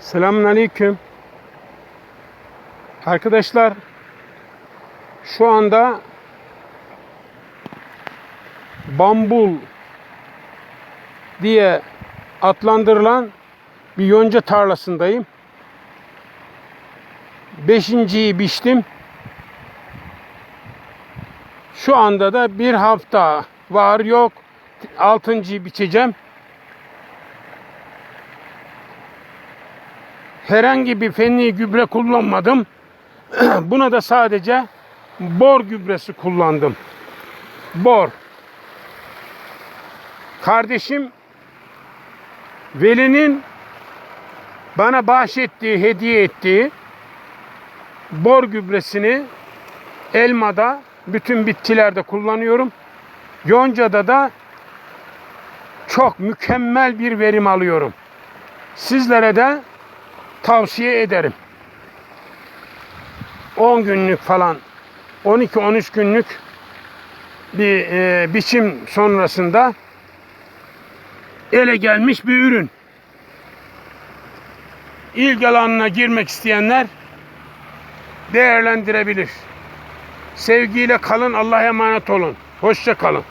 Selamünaleyküm. Arkadaşlar şu anda bambul diye adlandırılan bir yonca tarlasındayım. Beşinciyi biçtim. Şu anda da bir hafta var yok. Altıncıyı biçeceğim. Herhangi bir fenli gübre kullanmadım. Buna da sadece bor gübresi kullandım. Bor. Kardeşim Veli'nin bana bahşettiği, hediye ettiği bor gübresini elmada, bütün bitkilerde kullanıyorum. Yonca'da da çok mükemmel bir verim alıyorum. Sizlere de tavsiye ederim. 10 günlük falan 12-13 günlük bir e, biçim sonrasında ele gelmiş bir ürün. İlgi alanına girmek isteyenler değerlendirebilir. Sevgiyle kalın, Allah'a emanet olun. Hoşça kalın.